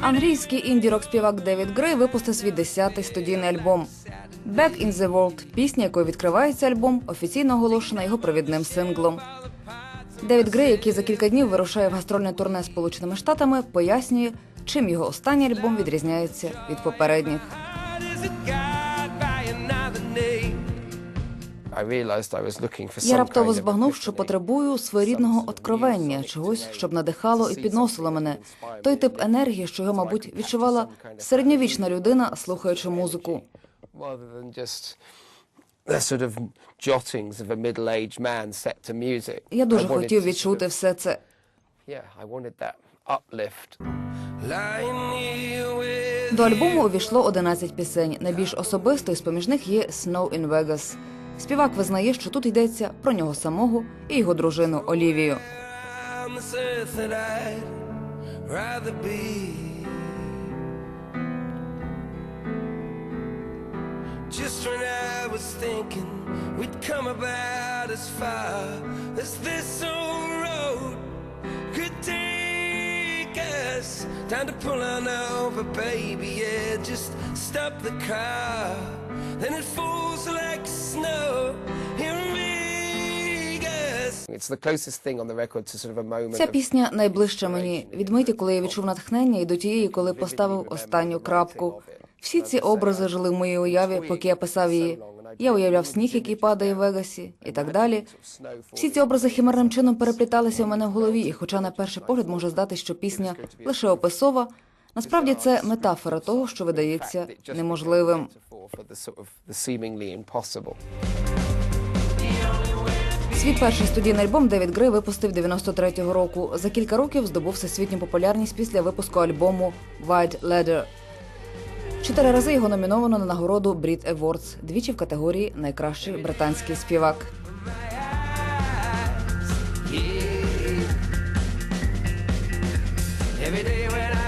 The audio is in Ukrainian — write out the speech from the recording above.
Англійський інді-рок співак Девід Грей випустив свій 10-й студійний альбом «Back in the World», пісня, якою відкривається альбом, офіційно оголошена його провідним синглом. Девід Грей, який за кілька днів вирушає в гастрольне турне Сполученими Штатами, пояснює, чим його останній альбом відрізняється від попередніх. Я раптово збагнув, що потребую своєрідного откровення, чогось, щоб надихало і підносило мене. Той тип енергії, що його, мабуть, відчувала середньовічна людина, слухаючи музику. Я дуже хотів відчути все це. До альбому увійшло 11 пісень. Найбільш особистою з поміж них є «Snow in Vegas». Співак визнає, що тут йдеться про нього самого і його дружину Олівію. Just when I was thinking we'd come about as far as this old road could take us. Time to pull on over, baby, yeah, just stop the car. Then it falls like snow Ця пісня найближча мені. від миті, коли я відчув натхнення, і до тієї, коли поставив останню крапку. Всі ці образи жили в моїй уяві, поки я писав її. Я уявляв сніг, який падає в Вегасі, і так далі. Всі ці образи химерним чином перепліталися в мене в голові, і хоча на перший погляд може здати, що пісня лише описова, насправді це метафора того, що видається неможливим. Свій перший студійний альбом Девід Грей випустив 93-го року. За кілька років здобув всесвітню популярність після випуску альбому White Leather. Чотири рази його номіновано на нагороду Brit Awards, двічі в категорії Найкращий британський співак. Every day